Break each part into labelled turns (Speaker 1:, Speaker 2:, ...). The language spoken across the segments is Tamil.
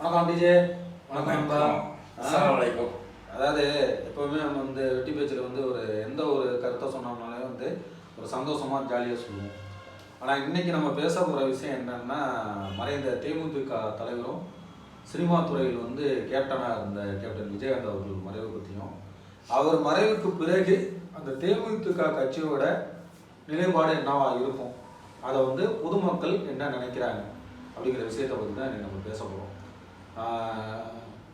Speaker 1: வணக்கம் டிஜே வணக்கம் அதாவது எப்போவுமே நம்ம வந்து வெட்டி பேச்சில் வந்து ஒரு எந்த ஒரு கருத்தை சொன்னோம்னாலே வந்து ஒரு சந்தோஷமாக ஜாலியாக சொல்லுவோம். ஆனால் இன்னைக்கு நம்ம பேச போகிற விஷயம் என்னன்னா மறைந்த தேமுதிக தலைவரும் சினிமா துறையில் வந்து கேப்டனாக இருந்த கேப்டன் விஜயகாந்த் அவர்கள் மறைவு பற்றியும் அவர் மறைவுக்கு பிறகு அந்த தேமுதிக கட்சியோட நிலைப்பாடு என்னவா இருக்கும்? அதை வந்து பொதுமக்கள் என்ன நினைக்கிறாங்க? அப்படிங்கிற விஷயத்தை பற்றி தான் இன்னைக்கு நம்ம பேச போகிறோம்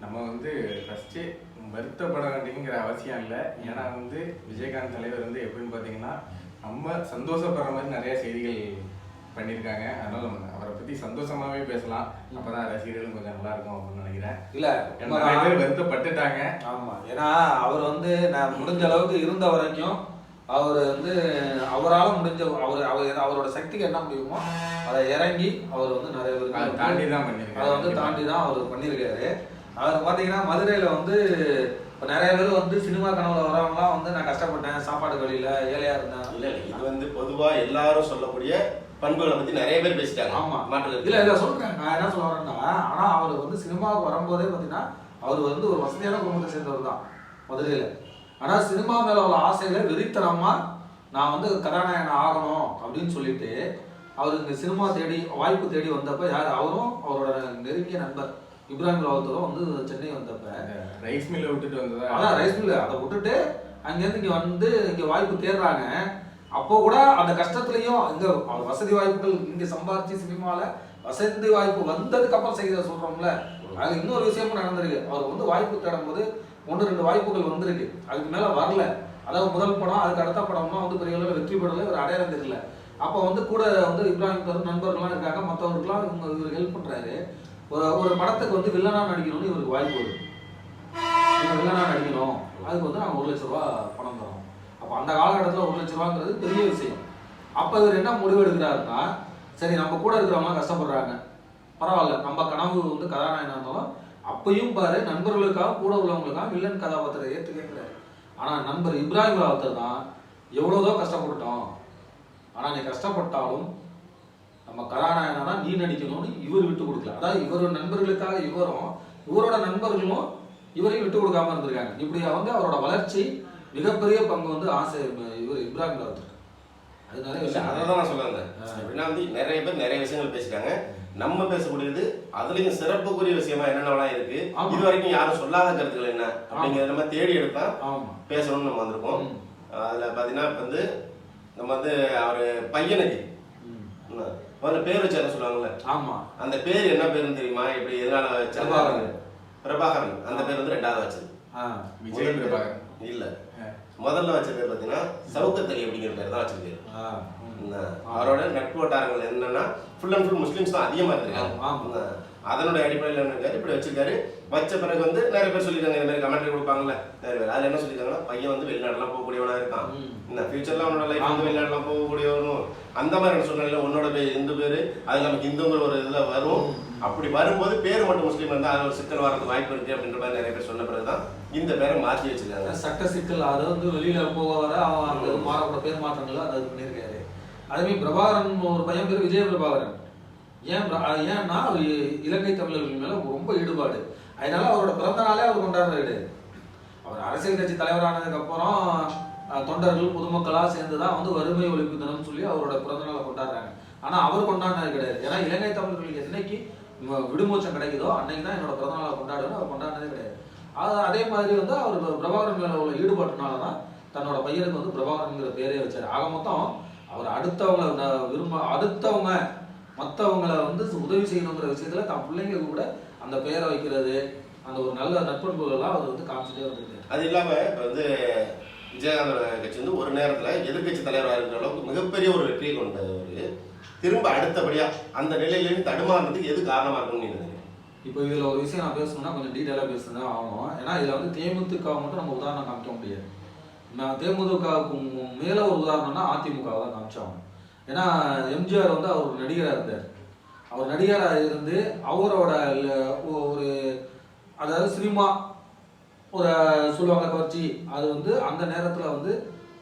Speaker 2: நம்ம வந்து ஃபஸ்ட்டு வருத்தப்பட வேண்டியங்கிற அவசியம் இல்லை. ஏன்னா வந்து விஜயகாந்த் தலைவர் வந்து எப்படின்னு பார்த்தீங்கன்னா நம்ம சந்தோஷப்படுற மாதிரி நிறைய செய்திகள் பண்ணியிருக்காங்க அதனால நம்ம அவரை பற்றி சந்தோஷமாவே பேசலாம். அப்பதான் ரசிகர்களும் கொஞ்சம் நல்லா இருக்கும் அப்படின்னு நினைக்கிறேன்.
Speaker 1: இல்லை
Speaker 2: நிறைய பேர் வருத்தப்பட்டுட்டாங்க.
Speaker 1: ஆமா. ஏன்னா அவர் வந்து நான் முடிஞ்ச அளவுக்கு இருந்த வரைக்கும் அவர் வந்து அவரால் முடிஞ்ச அவர் அவர் அவரோட சக்திக்கு என்ன முடியுமோ அதை இறங்கி அவர் வந்து நிறைய
Speaker 2: அதை
Speaker 1: பேருக்கு
Speaker 2: தாண்டி தான்
Speaker 1: அதை
Speaker 2: பண்ணியிருக்காங்க
Speaker 1: வந்து தாண்டி தான் அவர் பண்ணியிருக்காரு. அவர் பார்த்தீங்கன்னா மதுரையில் வந்து இப்போ நிறைய பேர் வந்து சினிமா கனவுல வரவங்களாம் வந்து நான் கஷ்டப்பட்டேன் சாப்பாடு வழியில் ஏழையாக இருந்தேன்.
Speaker 3: இல்ல இது வந்து பொதுவா எல்லாரும் சொல்லக்கூடிய பண்புகளை பத்தி நிறைய பேர் பேசிட்டாங்க.
Speaker 1: ஆமா.
Speaker 3: மாற்று
Speaker 1: இல்ல இல்ல சொல்றேன். நான் என்ன சொல்ல வரேன்னா ஆனா அவர் வந்து சினிமாவுக்கு வரும்போதே பாத்தீங்கன்னா அவர் வந்து ஒரு வசதியான குடும்பத்தை சேர்ந்தவர் தான் மதுரையில. ஆனா சினிமா மேல உள்ள ஆசையில வெறித்தனமா நான் வந்து கதாநாயகன் ஆகணும் அப்படின்னு சொல்லிட்டு அவர் இங்க சினிமா தேடி வாய்ப்பு தேடி வந்தப்ப யார்? அவரும் அவரோட நெருங்கிய நண்பர் இப்ராஹிம் ராவத்தரும் வந்து சென்னை வந்தப்ப.
Speaker 2: ரைஸ் மில்லை விட்டுட்டு வந்ததா?
Speaker 1: அதான் ரைஸ் மில் அதை விட்டுட்டு அங்கேருந்து இங்கே வந்து இங்கே வாய்ப்பு தேடுறாங்க. அப்போ கூட அந்த கஷ்டத்துலையும் இங்கே வசதி வாய்ப்புகள் இங்கே சம்பாரிச்சு சினிமாவில் வசதி வாய்ப்பு வந்ததுக்கு அப்புறம் செய்ய சொல்கிறோம்ல அது இன்னொரு விஷயமும் நடந்திருக்கு. அவர் வந்து வாய்ப்பு தேடும் போது ஒன்று ரெண்டு வாய்ப்புகள் வந்திருக்கு. அதுக்கு மேலே வரல. அதாவது முதல் படம் அதுக்கு அடுத்த படம்லாம் வந்து பெரிய அளவில் வெற்றி பெறல ஒரு அடையாளம் தெரியல. அப்போ வந்து கூட வந்து இப்ராஹிம் தரும் நண்பர்கள்லாம் இருக்காங்க. மற்றவர்கள்லாம் இவங்க இவர் ஹெல்ப் பண்ணுறாரு ஒரு ஒரு படத்துக்கு வந்து வில்லனாக நடிக்கணும்னு இவருக்கு வாய்ப்பு வருது இவங்க வில்லனா நடிக்கணும். அதுக்கு வந்து நாங்கள் ஒரு லட்ச ரூபா பணம் தரோம். அப்போ அந்த காலகட்டத்தில் ஒரு லட்ச ரூபாங்கிறது பெரிய விஷயம். அப்போ இவர் என்ன முடிவு எடுக்கிறாருன்னா சரி நம்ம கூட இருக்கிறவங்க கஷ்டப்படுறாங்க. பரவாயில்ல. நம்ம கனவு வந்து கதாநாயகனாக இருந்தாலும் அப்பயும் பாரு நண்பர்களுக்காக கூட உள்ளவங்களுக்காக வில்லன் கதாபாத்திரத்தை ஏற்றுக்கிறாரு ஆனால் நண்பர் இப்ராஹிம் ராவத்தர் தான் எவ்வளோதோ கஷ்டப்பட்டுட்டோம். ஆனால் நீ கஷ்டப்பட்டாலும் நம்ம கதாநாயகனா நீ நடிக்கணும்னு இவர் விட்டு கொடுக்கல. அதாவது இவர் நண்பர்களுக்காக இவரும் இவரோட நண்பர்களும் இவரையும் விட்டு கொடுக்காம இருந்திருக்காங்க. இப்படி வந்து அவரோட வளர்ச்சி மிகப்பெரிய பங்கு வந்து ஆசை இவர் இப்ராஹிம் ராவத்தர். அது நிறைய விஷயம்
Speaker 3: அதை தான் நான் சொல்ல வந்தேன். எப்படின்னா வந்து நிறைய பேர் நிறைய விஷயங்கள் பேசிட்டாங்க. நம்ம பேசக்கூடியது அதுலயும் சிறப்புக்குரிய விஷயமா என்னென்னலாம் இருக்கு. இது வரைக்கும் யாரும் சொல்லாத கருத்துக்கள் என்ன? அப்படிங்கறத நம்ம தேடி
Speaker 1: ஆமா.
Speaker 3: பேசணும்னு நம்ம வந்திருக்கோம். அதுல பாத்தீங்கன்னா இப்ப வந்து நம்ம வந்து அவரு பையனுக்கு. முதல்ல பேர் வச்சாரு சொல்லுவாங்கல்ல?
Speaker 1: ஆமா.
Speaker 3: அந்த பேர் என்ன பேருன்னு தெரியுமா? எப்படி எதனால வச்சாங்க
Speaker 1: பிரபாகரன்.
Speaker 3: அந்த பேர் வந்து ரெண்டாவது வச்சது.
Speaker 2: விஜய்.
Speaker 3: முதல்
Speaker 2: பிரபாகரன்
Speaker 3: இல்ல. முதல்ல வச்ச பேர் பாத்தீங்கன்னா சவுக்கத்தலி அப்படிங்கிற பேர் தான் வச்சிருக்காரு. அவரோட நட்பு வட்டாரங்கள் என்னன்னா ஃபுல் அண்ட் ஃபுல் முஸ்லிம்ஸ் தான் அதிகமா இருக்காங்க அதனுடைய அடிப்படையில் என்ன இருக்காரு? இப்படி வச்சிருக்காரு. வச்ச பிறகு வந்து நிறைய பேர் சொல்லியிருக்காங்க இந்த மாதிரி கமெண்ட்ரி கொடுப்பாங்கல்ல. நிறைய பேர் அதுல என்ன சொல்லியிருக்காங்கன்னா பையன் வந்து வெளிநாடுலாம் போகக்கூடியவனா இருக்கான். இந்த ஃபியூச்சர்ல அவனோட லைஃப் வந்து. வெளிநாடுலாம் போகக்கூடியவனும். அந்த மாதிரி சொன்னால உன்னோட பேர் இந்து பேரு அது நமக்கு இந்துங்கிற ஒரு இதுல வரும். அப்படி வரும்போது பேர் மட்டும் முஸ்லீம் இருந்தா அது ஒரு சிக்கல் வரதுக்கு வாய்ப்பு இருக்கு அப்படின்ற மாதிரி நிறைய பேர் சொன்ன பிறகுதான் இந்த பேரை மாத்தி வச்சிருக்காங்க.
Speaker 1: சட்ட சிக்கல். அதை வந்து வெளியில போக வர அவன் அந்த மாறப்பட பேர் மாற்றங்கள் அதை பண்ணியிருக்காரு. அதேமாதிரி பிரபாகரன் ஒரு பையன் பேர் விஜய பிரபாகரன் ஏன் ஏன்னா அவர் இலங்கை தமிழர்கள் மேல ரொம்ப ஈடுபாடு. அதனால அவரோட பிறந்த நாளே அவர் கொண்டாடுறது கிடையாது அவர் அரசியல் கட்சி தலைவரானதுக்கு அப்புறம் தொண்டர்கள் பொதுமக்களா சேர்ந்து தான் வந்து வறுமை ஒழிப்பு தினம் சொல்லி அவரோட பிறந்த நாளை கொண்டாடுறாங்க. ஆனா அவர் கொண்டாடினது கிடையாது. ஏன்னா இலங்கை தமிழர்களுக்கு என்னைக்கு ம- விடுமோச்சம் கிடைக்குதோ அன்னைக்கு தான் என்னோட பிறந்த நாளை கொண்டாடுவேன் அவர் கொண்டாடினதே கிடையாது. அது அதே மாதிரி வந்து அவர் பிரபாகரன் மேல உள்ள ஈடுபாட்டுனால தான் தன்னோட பையனுக்கு வந்து பிரபாகரன்ங்கிற பேரே வச்சாரு. ஆக மொத்தம் அவர் அடுத்தவங்களை விரும்ப அடுத்தவங்க மற்றவங்களை வந்து உதவி செய்யணுங்கிற விஷயத்துல தான் பிள்ளைங்களுக்கு கூட அந்த பேரை வைக்கிறது அந்த ஒரு நல்ல நட்பண்புகள்லாம் அவர் வந்து காமிச்சிட்டே வந்துருக்காரு.
Speaker 3: அது இல்லாம இப்ப வந்து விஜயகாந்தோட கட்சி வந்து ஒரு நேரத்துல எதிர்க்கட்சி தலைவராக இருக்கிற அளவுக்கு மிகப்பெரிய ஒரு வெற்றியை கொண்டவர் திரும்ப அடுத்தபடியா அந்த நிலையிலேருந்து தடுமாறுறதுக்கு எது காரணமா இருக்கும்னு நீங்க நினைக்கிறீங்க?
Speaker 1: இப்போ இதுல ஒரு விஷயம் நான் பேசணும்னா கொஞ்சம் டீட்டெயிலாக பேசுனதான் ஆகணும். ஏன்னா இதுல வந்து தேமுதிக மட்டும் நம்ம உதாரணம் காமிக்க முடியாது. நான் தேமுதிகவுக்கு மேல ஒரு உதாரணம்னா அதிமுக தான் காமிச்சாகணும். ஏன்னா எம்ஜிஆர் வந்து அவர் நடிகராக இருந்தார். அவர் நடிகராக இருந்து அவரோட ஒரு அதாவது சினிமா ஒரு சொல்லுவாங்க கவர்ச்சி அது வந்து அந்த நேரத்தில் வந்து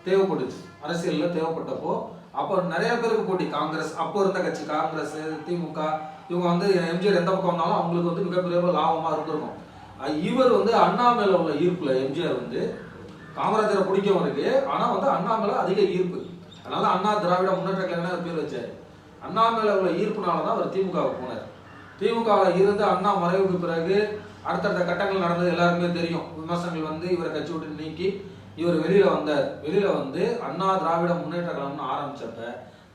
Speaker 1: தேவைப்பட்டுச்சு. அரசியலில் தேவைப்பட்டப்போ அப்போ நிறைய பேருக்கு போட்டி. காங்கிரஸ் அப்போ இருந்த கட்சி காங்கிரஸ் திமுக இவங்க வந்து எம்ஜிஆர் எந்த பக்கம் வந்தாலும் அவங்களுக்கு வந்து மிகப்பெரிய லாபமாக இருந்திருக்கும். இவர் வந்து அண்ணா மேல உள்ள ஈர்ப்பில் எம்ஜிஆர் வந்து காமராஜரை பிடிக்கும் இருக்கு ஆனால் வந்து அண்ணா மேல அதிக ஈர்ப்பு. அதனால அண்ணா திராவிட முன்னேற்ற கழகம் பேர் வச்சார். அண்ணா மேல உள்ள ஈர்ப்புனால தான் அவர் திமுகவுக்கு போனார். திமுகவில் இருந்து அண்ணா மறைவுக்கு பிறகு அடுத்தடுத்த கட்டங்கள் நடந்தது எல்லாருக்குமே தெரியும். விமர்சனங்கள் வந்து இவரை கட்சி விட்டு நீக்கி இவர் வெளியில வந்தார். வெளியில வந்து அண்ணா திராவிட முன்னேற்ற கழகம்னு ஆரம்பிச்சப்ப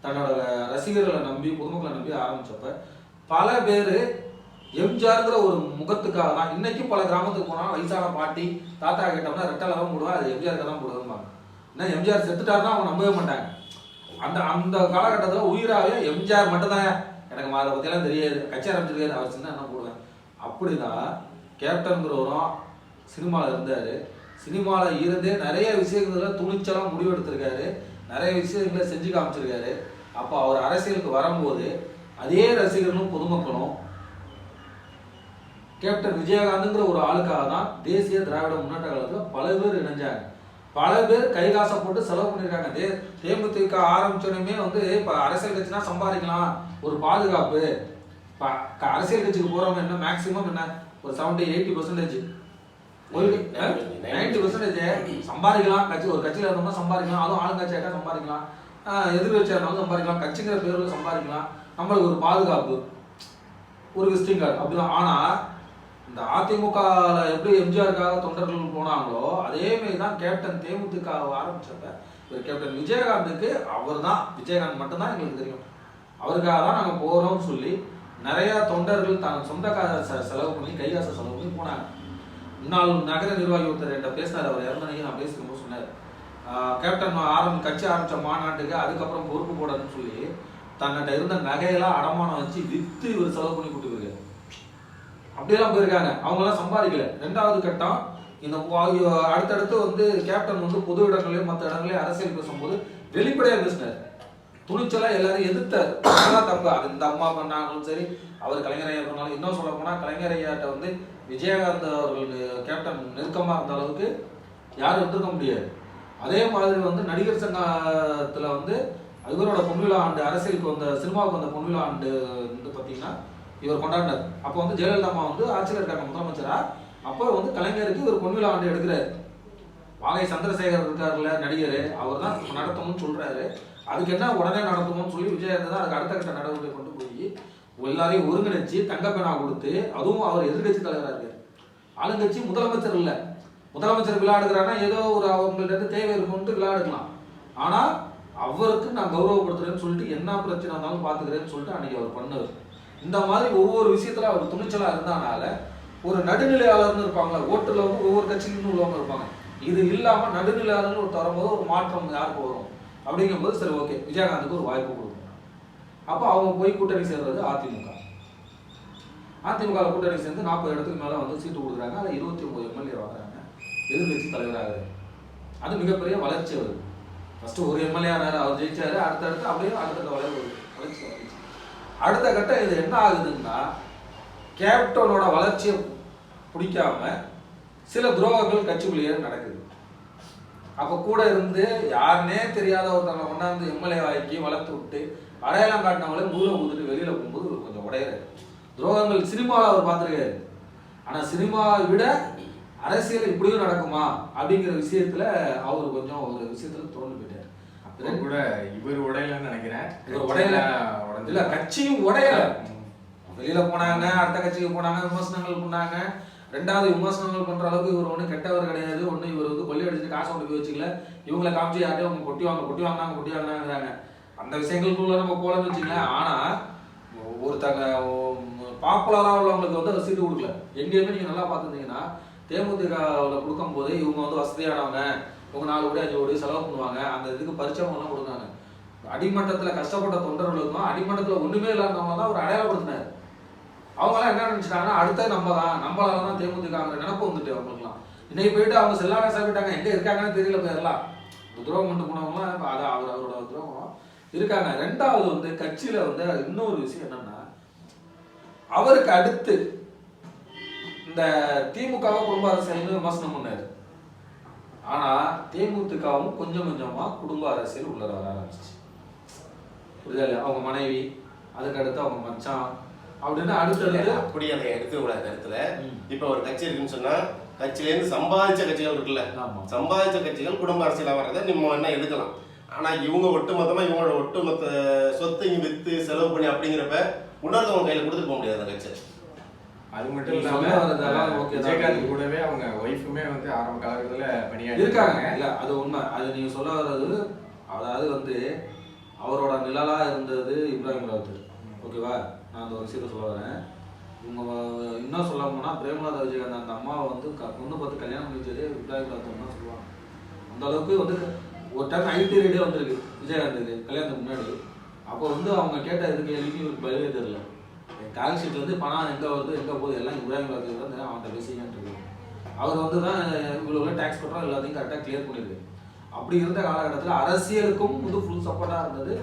Speaker 1: தன்னோட ரசிகர்களை நம்பி பொதுமக்களை நம்பி ஆரம்பிச்சப்ப பல பேர் எம்ஜிஆருங்கிற ஒரு முகத்துக்காக தான் இன்னைக்கும் பல கிராமத்துக்கு போனால் வயசான பாட்டி தாத்தா கேட்டோம்னா ரெட்டை லவம் போடுவா அது எம்ஜிஆருக்கு தான் போடுவாங்க ஏன்னா எம்ஜிஆர் செத்துட்டாருன்னா அவங்க நம்பவே மாட்டாங்க. அந்த அந்த காலகட்டத்தில் உயிராகவே எம்ஜிஆர் மட்டும்தான் எனக்கு அதை பற்றியெல்லாம் தெரியாது. கட்சி ஆரம்பிச்சிருக்காரு அவர் சின்ன என்ன போடுவேன். அப்படிதான் கேப்டன்கிறவரும் சினிமாவில் இருந்தார். சினிமாவில் இருந்தே நிறைய விஷயங்களில் துணிச்சலாக முடிவெடுத்திருக்காரு. நிறைய விஷயங்களை செஞ்சு காமிச்சிருக்காரு. அப்போ அவர் அரசியலுக்கு வரும்போது அதே ரசிகர்களும் பொதுமக்களும் கேப்டன் விஜயகாந்துங்கிற ஒரு ஆளுக்காக தான் தேசிய திராவிட முன்னேற்ற கழகத்தில் பல பேர் இணைஞ்சாங்க. பல பேர் கை காசை போட்டு செலவு பண்ணியிருக்காங்க தே தேமுதிக ஆரம்பிச்சோடனே வந்து இப்போ அரசியல் கட்சினா சம்பாதிக்கலாம். ஒரு பாதுகாப்பு. இப்போ அரசியல் கட்சிக்கு போகிறவங்க என்ன மேக்ஸிமம் என்ன? ஒரு seventy eighty percentage ninety percentage சம்பாதிக்கலாம். கட்சி ஒரு கட்சியில் இருந்தோம்னா சம்பாதிக்கலாம். அதுவும் ஆளுங்கட்சியாக்கா சம்பாதிக்கலாம். எதிர்கட்சியாக இருந்தாலும் சம்பாதிக்கலாம். கட்சிங்கிற பேரில் சம்பாதிக்கலாம். நம்மளுக்கு ஒரு பாதுகாப்பு. ஒரு விசிட்டிங் கார்டு. அப்படிதான். ஆனால் இந்த அதிமுகவில் எப்படி எம்ஜிஆருக்காக தொண்டர்கள் போனாங்களோ அதேமாரி தான் கேப்டன் தேமுதிக ஆரம்பித்தப்ப இவர் கேப்டன் விஜயகாந்துக்கு அவர் தான் விஜயகாந்த் மட்டும்தான் எங்களுக்கு தெரியும். அவருக்காக தான் நாங்கள் போகிறோம்னு சொல்லி நிறைய தொண்டர்கள் தான் சொந்த காசை செ- செலவு பண்ணி கைகாசை செலவு பண்ணி போனாங்க. முன்னாள் நகர நிர்வாகி ஒருத்தர் என்கிட்ட பேசினார். அவர் இறந்தனையும் நான் பேசும்போது சொன்னார். கேப்டன் ஆரம்பி கட்சி ஆரம்பித்த மாநாட்டுக்கு அதுக்கப்புறம் பொறுப்பு போடணும்னு சொல்லி தன்னிட்ட இருந்த நகையெல்லாம் அடமானம் வச்சு விற்று இவர் செலவு பண்ணி கொடுத்துருவார் அப்படியெல்லாம் போயிருக்காங்க. அவங்கெல்லாம் சம்பாதிக்கல. ரெண்டாவது கட்டம் இந்த அடுத்தடுத்து வந்து கேப்டன் வந்து பொது இடங்களையும் மற்ற இடங்களையும் அரசியல் பேசும்போது வெளிப்படையாக பேசினார். துணிச்சலாக எல்லாரும் எதிர்த்தார். அதெல்லாம் தப்பு. அது இந்த அம்மா பண்ணாங்களும் சரி அவர் கலைஞர் ஐயா பண்ணாலும் இன்னும் சொல்ல போனால் கலைஞர் ஐயாட்ட வந்து விஜயகாந்த் அவர்கள் கேப்டன் நெருக்கமாக இருந்த அளவுக்கு யாரும் இருந்திருக்க முடியாது. அதே மாதிரி வந்து நடிகர் சங்கத்தில் வந்து இவரோட பொன்விழா ஆண்டு அரசியலுக்கு வந்த சினிமாவுக்கு வந்த பொன்விழா ஆண்டு வந்து பார்த்தீங்கன்னா இவர் கொண்டாடினார் அப்போ வந்து ஜெயலலிதா அம்மா வந்து ஆட்சியில் இருக்காங்க முதலமைச்சரா? அப்போ வந்து கலைஞருக்கு இவர் பொன்விழா ஆண்டு எடுக்கிறார். வாகை சந்திரசேகர் இருக்காருல்ல நடிகர். அவர் தான் நடத்தணும்னு சொல்கிறாரு அதுக்கு என்ன உடனே நடத்தணும்னு சொல்லி விஜயகாந்த் தான் அதுக்கு அடுத்த கட்ட நடவடிக்கை கொண்டு போய் எல்லாரையும் ஒருங்கிணைச்சு தங்கப்பேனா கொடுத்து அதுவும் அவர் எதிர்கட்சி தலைவராக இருக்கார். ஆளுங்கட்சி முதலமைச்சர் இல்லை. முதலமைச்சர் விளையாடுகிறாருன்னா ஏதோ ஒரு அவங்கள்ட்ட தேவை இருக்கும்ட்டு விளையாடுக்கலாம். ஆனால் அவருக்கு நான் கௌரவப்படுத்துறேன்னு சொல்லிட்டு என்ன பிரச்சனை இருந்தாலும் பார்த்துக்கிறேன்னு சொல்லிட்டு அன்னைக்கு அவர் பண்ணார். இந்த மாதிரி ஒவ்வொரு விஷயத்துல அவர் துணிச்சலா இருந்தனால ஒரு நடுநிலையாளர்னு இருப்பாங்களா ஓட்டுல வந்து ஒவ்வொரு கட்சியிலும் உள்ளவங்க இருப்பாங்க. இது இல்லாம நடுநிலையாளர்னு ஒரு தரும்போது ஒரு மாற்றம் யாருக்கு வரும்? அப்படிங்கும்போது சரி ஓகே விஜயகாந்துக்கு ஒரு வாய்ப்பு கொடுக்கும் அப்போ அவங்க போய் கூட்டணி சேர்றது அதிமுக. அதிமுக கூட்டணி சேர்ந்து நாற்பது இடத்துக்கு மேல வந்து சீட்டு கொடுக்குறாங்க. அதில் இருபத்தி ஒன்பது எம்எல்ஏ வாங்குறாங்க. எதிர்கட்சி தலைவராக அது மிகப்பெரிய வளர்ச்சி வருது ஃபர்ஸ்ட் ஒரு எம்எல்ஏ ஆனார் அவர் ஜெயிச்சாரு அடுத்தடுத்து அப்படியே அடுத்தடுத்த வளர்ச்சி வளர்ச்சி வருது அடுத்த கட்டம் இது என்ன ஆகுதுன்னா கேப்டனோட வளர்ச்சியை பிடிக்காம சில துரோகங்கள் கட்சிக்குள்ளேயே நடக்குது. அப்போ கூட இருந்து யாருனே தெரியாத ஒருத்தவங்க கொண்டாந்து எம்எல்ஏ ஆக்கி வளர்த்து விட்டு அடையாளம் காட்டினவங்களே மூளை ஊத்துட்டு வெளியில் போகும்போது கொஞ்சம் உடையிறாரு. துரோகங்கள் சினிமாவில் அவர் பார்த்துருக்காரு. ஆனால் சினிமாவை விட அரசியல் இப்படியும் நடக்குமா அப்படிங்கிற விஷயத்தில் அவர் கொஞ்சம் ஒரு விஷயத்தில் தோண்டு போயிட்டார்
Speaker 2: கூட இவர் உடையலன்னு நினைக்கிறேன்.
Speaker 1: இவர் உடையல. இல்ல கட்சியும் உடையல. வெளியில போனாங்க அடுத்த கட்சிக்கு போனாங்க விமர்சனங்கள் பண்ணாங்க. ரெண்டாவது விமர்சனங்கள் பண்ற அளவுக்கு இவர் ஒன்றும் கெட்டவர் கிடையாது. ஒண்ணு இவர் வந்து கொள்ளையடிச்சிட்டு காசு கொண்டு போய் வச்சுக்கல. இவங்களை காமிச்சு யார்ட்டையும் அவங்க கொட்டி வாங்க கொட்டி வாங்கினாங்க கொட்டி வாங்கினாங்கிறாங்க அந்த விஷயங்களுக்குள்ள நம்ம போலன்னு வச்சுங்களேன் ஆனா ஒருத்தங்க பாப்புலரா உள்ளவங்களுக்கு வந்து சீட்டு கொடுக்கல. எங்கேயுமே நீங்க நல்லா பார்த்துருந்தீங்கன்னா தேமுதிகவில் கொடுக்கும் போது இவங்க வந்து வசதியானவங்க. இவங்க நாலு கோடி அஞ்சு கோடி செலவு பண்ணுவாங்க. அந்த இதுக்கு பரிச்சவங்கலாம் கொடுத்தாங்க அடிமட்டத்துல கஷ்டப்பட்ட தொண்டர்களுக்கும் அடிமட்டத்தில் ஒன்றுமே இல்லாதவங்க தான் அவர் அடையாளப்படுத்தினார். அவங்களாம் என்ன நினச்சிட்டாங்கன்னா அடுத்த நம்ம தான் நம்மளால தான் தேமுதிகாங்கிற நினப்பு வந்துட்டு அவங்களுக்குலாம் இன்னைக்கு போயிட்டு அவங்க செல்லாக சாப்பிட்டாங்க எங்கே இருக்காங்கன்னு தெரியல போயிடலாம் துரோகம் கொண்டு போனவங்களாம் அது அவர் அவரோட துரோகம். இருக்காங்க. ரெண்டாவது வந்து கட்சியில் வந்து இன்னொரு விஷயம் என்னன்னா அவருக்கு அடுத்து இந்த திமுகவை குடும்ப அரசியல்னு விமர்சனம் பண்ணாரு. ஆனா தேமுதிகவும் கொஞ்சம் கொஞ்சமா குடும்ப அரசியல் உள்ள வர ஆரம்பிச்சிச்சு புரியுதா இல்லையா? அவங்க மனைவி அதுக்கு அடுத்து அவங்க மச்சான் அப்படின்னு அடுத்தடுத்து
Speaker 3: அப்படி அதை கூடாது இந்த இடத்துல. இப்ப ஒரு கட்சி இருக்குன்னு சொன்னா கட்சியில இருந்து சம்பாதிச்ச கட்சிகள் இருக்குல்ல. சம்பாதிச்ச கட்சிகள் குடும்ப அரசியலா வர்றதை நம்ம என்ன எடுக்கலாம் ஆனா இவங்க ஒட்டுமொத்தமா இவங்களோட ஒட்டுமொத்த சொத்தையும் வித்து செலவு பண்ணி அப்படிங்கிறப்ப உணர்ந்தவங்க கையில கொடுத்துட்டு போக முடியாது அந்த கட்சி
Speaker 2: அது மட்டும்
Speaker 1: நீ
Speaker 2: இல்லாம
Speaker 1: சொல்ல வர்றதெல்லாம் okay தான்.
Speaker 2: விஜயகாந்த் கூடவே அவங்க ஒய்ஃபுமே வந்து ஆரம்ப காலகட்டத்துல பணியாற்றி
Speaker 1: இருக்காங்க. இல்ல அது உண்மை. அது நீங்க சொல்ல வர்றது அதாவது வந்து அவரோட நிழலா இருந்தது இப்ராஹிம் ராவுத்தர் ஓகேவா? நான் அந்த ஒரு விஷயத்த சொல்ல வரேன் இவங்க இன்னும் சொல்ல போனா பிரேமலதா விஜயகாந்த் அந்த அம்மாவை வந்து பொண்ணு பார்த்து கல்யாணம் முடிச்சதே இப்ராஹிம் ராவுத்தர் தான் சொல்லுவாங்க. அந்த அளவுக்கு வந்து ஒரு டைம் ஐடி ரேடியோ வந்திருக்கு விஜயகாந்துக்கு கல்யாணத்துக்கு முன்னாடி. அப்போ வந்து அவங்க கேட்ட இதுக்கு இவருக்கு பதிலே தெரியல. கால் ஷீட் வந்து பணம் எங்கே வருது எங்கே போகுது எல்லாம் இப்ராஹிம் ராவுத்தர் அவன்கிட்ட பேசிக்கிட்டு அவர் வந்து தான் இவ்வளோ டேக்ஸ் கட்டுறோம் எல்லாத்தையும் கரெக்டாக கிளியர் பண்ணியிருக்கு அப்படி இருந்த காலகட்டத்தில் அரசியலுக்கும் வந்து ஃபுல் சப்போர்ட்டாக இருந்தது